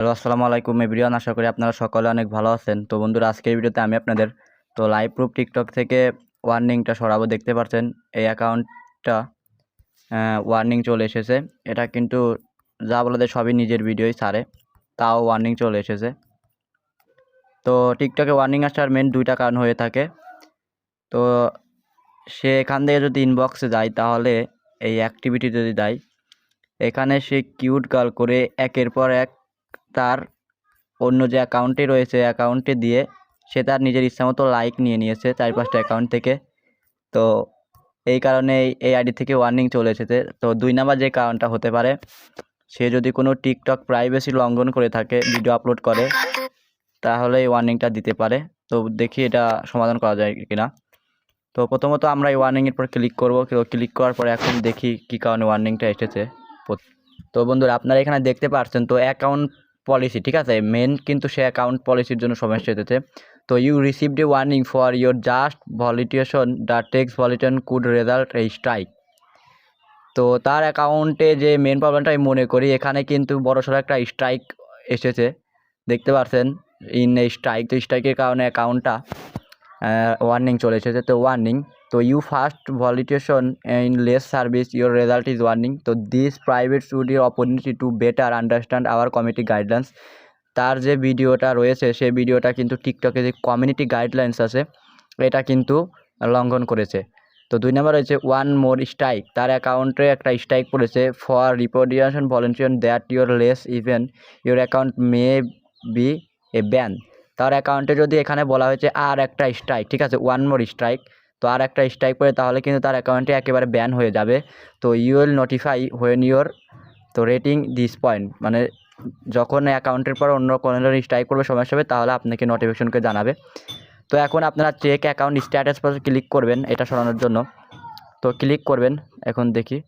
Hello, আসসালামু আলাইকুম everyone. আশা করি আপনারা সকলে অনেক ভালো আছেন। তো বন্ধুরা, আজকের ভিডিওতে আমি আপনাদের তো লাইভ প্রুফ টিকটক থেকে ওয়ার্নিংটা সরাবো, দেখতে পাচ্ছেন এই অ্যাকাউন্টটা ওয়ার্নিং চলে এসেছে। এটা কিন্তু যা বলে দেয় সবই নিজের ভিডিওই ছাড়ে, তাও ওয়ার্নিং চলে এসেছে। তো টিকটকে ওয়ার্নিং আসার মেন দুইটা কারণ হয়ে থাকে। তো সে এখান থেকে যদি ইনবক্সে যায়, তাহলে এই অ্যাক্টিভিটি যদি দেয়, এখানে সে কিউট গার্ল করে একের পর এক তার অন্য যে অ্যাকাউন্টে রয়েছে অ্যাকাউন্টে দিয়ে সে তার নিজের ইচ্ছা মতো লাইক নিয়ে নিয়েছে চার পাঁচটা অ্যাকাউন্ট থেকে। তো এই কারণে এই- আইডি থেকে ওয়ার্নিং চলে এসেছে। তো দুই নাম্বার যে কারণটা হতে পারে, সে যদি কোনো টিকটক প্রাইভেসি লঙ্ঘন করে থাকে ভিডিও আপলোড করে, তাহলে এই ওয়ার্নিংটা দিতে পারে। তো দেখি এটা সমাধান করা যায় কিনা। তো প্রথমত আমরা এই ওয়ার্নিংয়ের পর ক্লিক করব। ক্লিক করার পরে এখন দেখি কী কারণে ওয়ার্নিংটা এসেছে। তো বন্ধুরা, আপনারা এখানে দেখতে পাচ্ছেন তো অ্যাকাউন্ট পলিসি ঠিক আছে? মেন কিন্তু সে অ্যাকাউন্ট পলিসির জন্য সমস্যা এসেছে। তো you received a warning for your just violation the text violation could result এই স্ট্রাইক তো তার অ্যাকাউন্টে যে মেন প্রবলেমটা আমি মনে করি, এখানে কিন্তু বড়সড় একটা স্ট্রাইক এসেছে। দেখতে পাচ্ছেন ইন এই স্ট্রাইক তো স্ট্রাইকের কারণে অ্যাকাউন্টটা ওয়ার্নিং চলে এসেছে। তো ওয়ার্নিং তো you first violation in less service your result is warning তো this private your opportunity to better understand our committee guidelines তার যে ভিডিওটা রয়েছে, সেই ভিডিওটা কিন্তু টিকটকে যে কমিউনিটি গাইডলাইন্স আছে, এটা কিন্তু লঙ্ঘন করেছে। তো দুই নম্বর রয়েছে ওয়ান মোর স্ট্রাইক তার অ্যাকাউন্টে একটা স্ট্রাইক পড়েছে। For রিপোর্টিয়েশন volunteer that your less even your account may be a ban তার অ্যাকাউন্টে যদি এখানে বলা হয়েছে আর একটা স্ট্রাইক ঠিক আছে? ওয়ান মোর স্ট্রাইক তো আর একটা স্ট্রাইক পড়ে তাহলে কিন্তু তার অ্যাকাউন্টে একেবারে ব্যান হয়ে যাবে। তো you will notify when your তো রেটিং দিস পয়েন্ট মানে যখন অ্যাকাউন্টের পর অন্য কোনো স্ট্রাইক করবে সমস্যা হবে তাহলে আপনাকে নোটিফিকেশনকে জানাবে। তো এখন আপনারা চেক অ্যাকাউন্ট স্ট্যাটাস পর ক্লিক করবেন, এটা সরানোর জন্য। তো ক্লিক করবেন, এখন দেখি।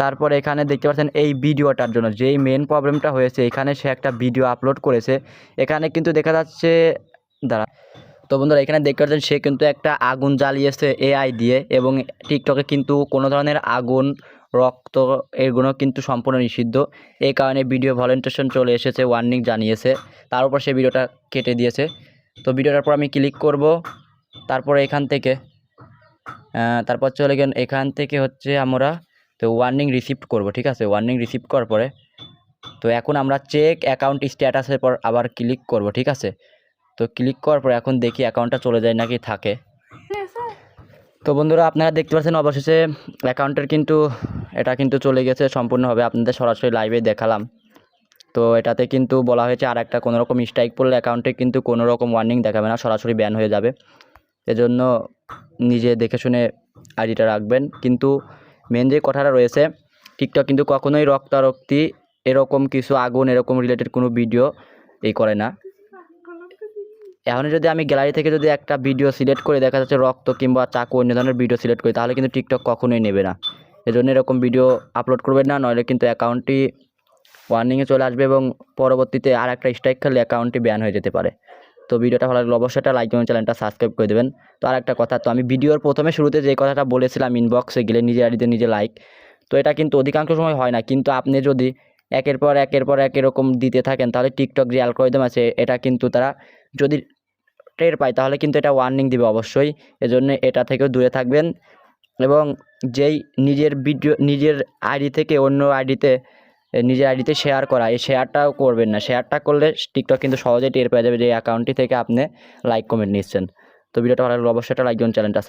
তারপর এখানে দেখতে পাচ্ছেন এই ভিডিওটার জন্য, যেই মেন প্রবলেমটা হয়েছে, এখানে সে একটা ভিডিও আপলোড করেছে। এখানে কিন্তু দেখা যাচ্ছে, দাঁড়া। তো বন্ধুরা, এখানে দেখতে পাচ্ছেন সে কিন্তু একটা আগুন জ্বালিয়েছে এআই দিয়ে এবং টিকটকে কিন্তু কোনো ধরনের আগুন, রক্ত এগুলো কিন্তু সম্পূর্ণ নিষিদ্ধ। এই কারণে ভিডিও ভলেন্টেশন চলে এসেছে ওয়ার্নিং জানিয়েছে। তার উপর সে ভিডিওটা কেটে দিয়েছে। তো ভিডিওটার পর আমি ক্লিক করব, তারপরে এখান থেকে তারপর চলে গেলেন এখান থেকে হচ্ছে আমরা তো ওয়ার্নিং রিসিভ করব ঠিক আছে? ওয়ার্নিং রিসিভ করার পরে তো এখন আমরা চেক অ্যাকাউন্ট স্ট্যাটাসের পর আবার ক্লিক করব ঠিক আছে? তো ক্লিক করার পর এখন দেখি অ্যাকাউন্টটা চলে যায় নাকি থাকে। তো বন্ধুরা আপনারা দেখতে পাচ্ছেন অবশেষে অ্যাকাউন্টের কিন্তু এটা কিন্তু চলে গেছে সম্পূর্ণভাবে। আপনাদের সরাসরি লাইভে দেখালাম। তো এটাতে কিন্তু বলা হয়েছে আর একটা কোনো রকম স্ট্রাইক পড়লে অ্যাকাউন্টে কিন্তু কোনো রকম ওয়ার্নিং দেখাবে না সরাসরি ব্যান হয়ে যাবে। এজন্য নিজে দেখে শুনে আইডিটা রাখবেন। কিন্তু মেন যে কথাটা রয়েছে টিকটক কিন্তু কখনোই রক্তারক্তি এরকম কিছু আগুন, এরকম রিলেটেড কোনো ভিডিও এই করে না। এখন যদি আমি গ্যালারি থেকে যদি একটা ভিডিও সিলেক্ট করে দেখা যাচ্ছে রক্ত কিংবা চাকু, অন্য ধরনের ভিডিও সিলেক্ট করি, তাহলে কিন্তু টিকটক কখনোই নেবে না। এজন্য এরকম ভিডিও আপলোড করবেন না, নইলে কিন্তু অ্যাকাউন্টটি ওয়ার্নিংয়ে চলে আসবে এবং পরবর্তীতে আর একটা স্ট্রাইক খেলে অ্যাকাউন্টটি ব্যান হয়ে যেতে পারে। তো ভিডিওটা ভালো লাগলে অবশ্যই একটা লাইক এবং চ্যানেলটা সাবস্ক্রাইব করে দেবেন। তো আর একটা কথা, তো আমি ভিডিওর প্রথমে শুরুতে যে কথাটা বলেছিলাম ইনবক্সে গেলে নিজের আইডিতে নিজে লাইক তো এটা কিন্তু অধিকাংশ সময় হয় না। কিন্তু আপনি যদি একের পর একের পর এক এরকম দিতে থাকেন, তাহলে টিকটক যে অ্যালগোরিদম আছে, এটা কিন্তু তারা যদি টের পায়, তাহলে কিন্তু এটা ওয়ার্নিং দিবে অবশ্যই। এজন্য এটা থেকেও দূরে থাকবেন এবং যেই নিজের ভিডিও নিজের আইডি থেকে অন্য আইডিতে নিজের আইডিতে শেয়ার করা। এই শেয়ারটাও করবেন না। শেয়ারটা করলে টিকটক কিন্তু সহজেই টের পেয়ে যাবে যে অ্যাকাউন্টটি থেকে আপনি লাইক কমেন্ট নিচ্ছেন। তো ভিডিওটা ভালো লাগলে অবশ্যই একটা লাইক দিন চ্যানেলটা